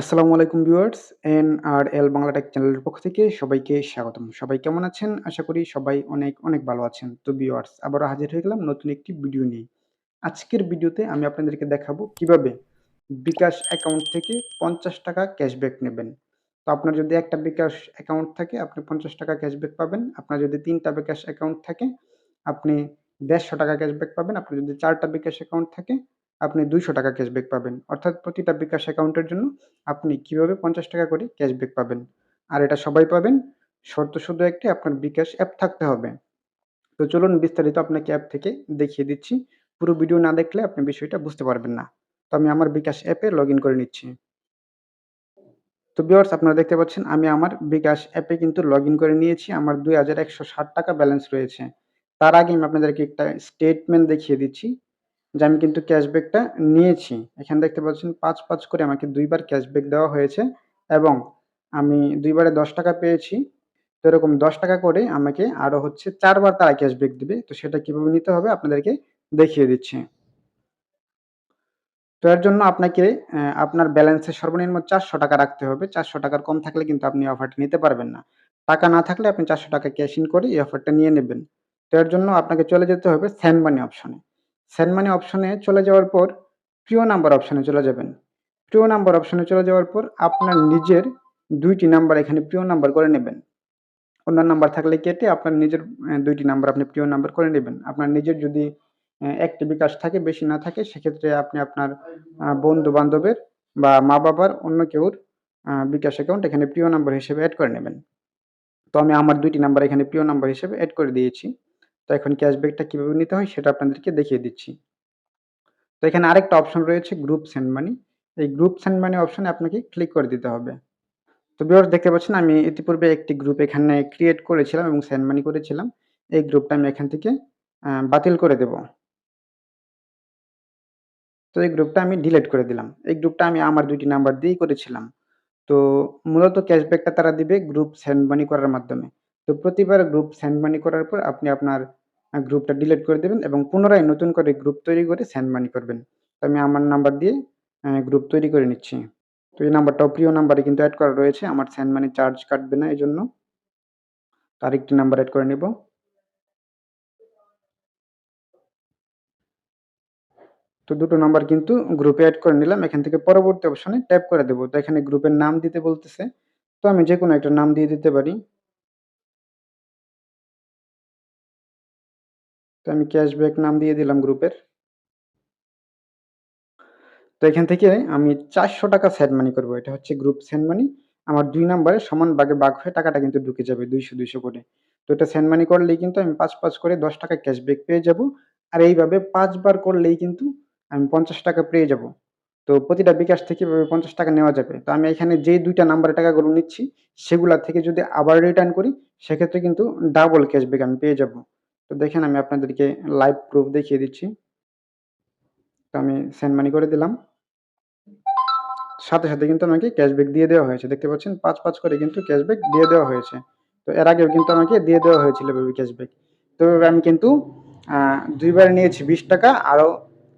আসসালামু আলাইকুম viewers N R L Bangla tech চ্যানেলের পক্ষ থেকে সবাইকে স্বাগতম। সবাই কেমন আছেন? আশা করি সবাই অনেক অনেক ভালো আছেন। তো ভিউয়ার্স, আবারও হাজির হয়ে গেলাম নতুন একটি ভিডিও নিয়ে। আজকের ভিডিওতে আমি আপনাদেরকে দেখাবো কীভাবে বিকাশ অ্যাকাউন্ট থেকে পঞ্চাশ টাকা ক্যাশব্যাক নেবেন। তো আপনার যদি একটা বিকাশ অ্যাকাউন্ট থাকে, আপনি পঞ্চাশ টাকা ক্যাশব্যাক পাবেন। আপনার যদি তিনটা বিকাশ অ্যাকাউন্ট থাকে, আপনি দেড়শো টাকা ক্যাশব্যাক পাবেন। আপনার যদি চারটা বিকাশ অ্যাকাউন্ট থাকে আপনি দুইশো টাকা ক্যাশব্যাক পাবেন। অর্থাৎ প্রতিটা বিকাশ অ্যাকাউন্টের জন্য আপনি কীভাবে পঞ্চাশ টাকা করে ক্যাশব্যাক পাবেন? আর এটা সবাই পাবেন। শর্ত শুধু একটি, আপনার বিকাশ অ্যাপ থাকতে হবে। তো চলুন বিস্তারিত আপনাকে অ্যাপ থেকে দেখিয়ে দিচ্ছি। পুরো ভিডিও না দেখলে আপনি বিষয়টা বুঝতে পারবেন না। তো আমি আমার বিকাশ অ্যাপে লগ করে নিচ্ছি। তো বিয়ার্স আপনারা দেখতে পাচ্ছেন, আমি আমার বিকাশ অ্যাপে কিন্তু লগ করে নিয়েছি। আমার দুই হাজার একশো ষাট টাকা ব্যালেন্স রয়েছে। তার আগে আমি আপনাদেরকে একটা স্টেটমেন্ট দেখিয়ে দিচ্ছি। যে আমি কিন্তু ক্যাশব্যাকটা নিয়েছি। এখানে দেখতে পাচ্ছেন পাঁচ পাঁচ করে আমাকে দুইবার ক্যাশব্যাক দেওয়া হয়েছে এবং আমি দুইবারে দশ টাকা পেয়েছি। তো এরকম দশ টাকা করে আমাকে আরও হচ্ছে চারবার তারা ক্যাশব্যাক দিবে। তো সেটা কীভাবে নিতে হবে আপনাদেরকে দেখিয়ে দিচ্ছি। তো এর জন্য আপনাকে আপনার ব্যালেন্সে সর্বনিম্ন চারশো টাকা রাখতে হবে। চারশো টাকার কম থাকলে কিন্তু আপনি অফারটা নিতে পারবেন না। টাকা না থাকলে আপনি চারশো টাকা ক্যাশ ইন করে এই অফারটা নিয়ে নেবেন। তো এর জন্য আপনাকে চলে যেতে হবে স্যান্ড মানি অপশনে সেন্ড মানি অপশনে চলে যাওয়ার পর প্রিয় নাম্বার অপশনে চলে যাবেন। প্রিয় নাম্বার অপশনে চলে যাওয়ার পর আপনার নিজের দুইটি নাম্বার এখানে প্রিয় নাম্বার করে নেবেন। অন্য নাম্বার থাকলে কেটে আপনার নিজের দুইটি নাম্বার আপনি প্রিয় নাম্বার করে নেবেন। আপনার নিজের যদি একটি বিকাশ থাকে, বেশি না থাকে, সেক্ষেত্রে আপনি আপনার বন্ধু বান্ধবের বা মা বাবার অন্য কেউর বিকাশ অ্যাকাউন্ট এখানে প্রিয় নাম্বার হিসেবে অ্যাড করে নেবেন। তো আমি আমার দুইটি নাম্বার এখানে প্রিয় নাম্বার হিসেবে অ্যাড করে দিয়েছি। তো এখন ক্যাশব্যাকটা কীভাবে নিতে হয় সেটা আপনাদেরকে দেখিয়ে দিচ্ছি। তো এখানে আরেকটা অপশন রয়েছে গ্রুপ সেন্ড মানি এই গ্রুপ সেন্ড মানি অপশনে আপনাকে ক্লিক করে দিতে হবে। তো বিয়ার্স দেখতে পাচ্ছেন আমি ইতিপূর্বে একটি গ্রুপ এখানে ক্রিয়েট করেছিলাম এবং সেন্ড মানি করেছিলাম। এই গ্রুপটা আমি এখান থেকে বাতিল করে দেব। তো এই গ্রুপটা আমি ডিলিট করে দিলাম। এই গ্রুপটা আমি আমার দুইটি নাম্বার দিয়েই করেছিলাম। তো মূলত ক্যাশব্যাকটা তারা দিবে গ্রুপ সেন্ড মানি করার মাধ্যমে। তো প্রতিবার গ্রুপ সেন্ড মানি করার পর আপনি আপনার গ্রুপটা ডিলিট করে দেবেন এবং পুনরায় নতুন করে গ্রুপ তৈরি করে সেন্ড মানি করবেন। তো আমি আমার নাম্বার দিয়ে গ্রুপ তৈরি করে নিচ্ছি। তো এই নাম্বারটাও প্রিয় নাম্বারে কিন্তু অ্যাড করা রয়েছে। আমার সেন্ড মানি চার্জ কাটবে না এই জন্য তার একটি নাম্বার অ্যাড করে নেব। তো দুটো নাম্বার কিন্তু গ্রুপে অ্যাড করে নিলাম। এখান থেকে পরবর্তী অপশনে ট্যাপ করে দেবো। তো এখানে গ্রুপের নাম দিতে বলতেছে। তো আমি যে কোনো একটা নাম দিয়ে দিতে পারি। তো আমি ক্যাশব্যাক নাম দিয়ে দিলাম গ্রুপের তো এখান থেকে আমি চারশো টাকা সেন্ড মানি করব। এটা হচ্ছে গ্রুপ সেন্ড মানি আমার দুই নাম্বারে সমান ভাগে বাঘ হয়ে টাকাটা কিন্তু ঢুকে যাবে দুইশো দুইশো করে। তো এটা সেন্ড মানি করলেই কিন্তু আমি পাঁচ পাঁচ করে দশ টাকা ক্যাশব্যাক পেয়ে যাব। আর এইভাবে পাঁচবার করলেই কিন্তু আমি পঞ্চাশ টাকা পেয়ে যাব। তো প্রতিটা বিকাশ থেকে পঞ্চাশ টাকা নেওয়া যাবে। তো আমি এখানে যেই দুইটা নাম্বারে টাকাগুলো নিচ্ছি, সেগুলা থেকে যদি আবার রিটার্ন করি, সেক্ষেত্রে কিন্তু ডাবল ক্যাশব্যাক আমি পেয়ে যাব। তো দেখেন আমি আপনাদেরকে লাইভ প্রুফ দেখিয়ে দিচ্ছি। তো আমি সেন্ড মানি করে দিলাম। সাথে সাথে কিন্তু আমাকে ক্যাশব্যাক দিয়ে দেওয়া হয়েছে। দেখতে পাচ্ছেন, পাঁচ পাঁচ করে কিন্তু ক্যাশব্যাক দিয়ে দেওয়া হয়েছে। তো এর আগেও কিন্তু আমাকে দিয়ে দেওয়া হয়েছিল বেবি ক্যাশব্যাক তো আমি কিন্তু দুইবার নিয়েছি বিশ টাকা, আরও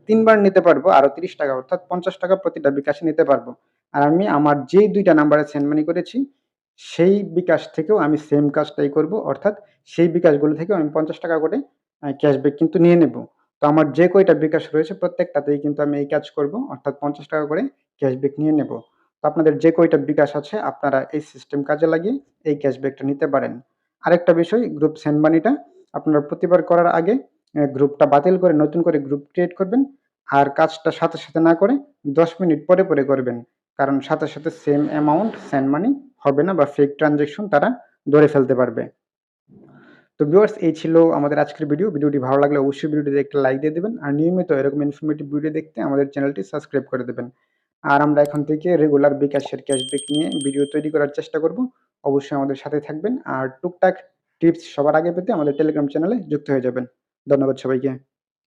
তিনবার নিতে পারব, আরও তিরিশ টাকা, অর্থাৎ পঞ্চাশ টাকা প্রতিটা বিকাশে নিতে পারব। আর আমি আমার যেই দুইটা নাম্বারে সেন্ড মানি করেছি সেই বিকাশ থেকেও আমি সেম কাজটাই করব। অর্থাৎ সেই বিকাশগুলো থেকেও আমি পঞ্চাশ টাকা করে ক্যাশব্যাক কিন্তু নিয়ে নেব। তো আমার যে কয়টা বিকাশ রয়েছে প্রত্যেকটাতেই কিন্তু আমি এই কাজ করব। অর্থাৎ পঞ্চাশ টাকা করে ক্যাশব্যাক নিয়ে নেব। তো আপনাদের যে কয়টা বিকাশ আছে আপনারা এই সিস্টেম কাজে লাগিয়ে এই ক্যাশব্যাকটা নিতে পারেন। আরেকটা বিষয় গ্রুপ সেন্ড মানিটা আপনারা প্রতিবার করার আগে গ্রুপটা বাতিল করে নতুন করে গ্রুপ ক্রিয়েট করবেন। আর কাজটা সাথে সাথে না করে দশ মিনিট পরে পরে করবেন। কারণ সাথে সাথে সেম অ্যামাউন্ট সেন্ড মানি হবে না বা ফেক ট্রানজেকশন তারা ধরে ফেলতে পারবে। তো ভিউয়ার্স এই ছিল আমাদের আজকের ভিডিও ভিডিওটি ভালো লাগলে অবশ্যই ভিডিওটিতে একটা লাইক দিয়ে দেবেন আর নিয়মিত এরকম ইনফরমেটিভ ভিডিও দেখতে আমাদের চ্যানেলটি সাবস্ক্রাইব করে দেবেন। আর আমরা এখন থেকে রেগুলার বিকাশের ক্যাশব্যাক নিয়ে ভিডিও তৈরি করার চেষ্টা করব। অবশ্যই আমাদের সাথে থাকবেন আর টুকটাক টিপস সবার আগে পেতে আমাদের টেলিগ্রাম চ্যানেলে যুক্ত হয়ে যাবেন। ধন্যবাদ সবাইকে।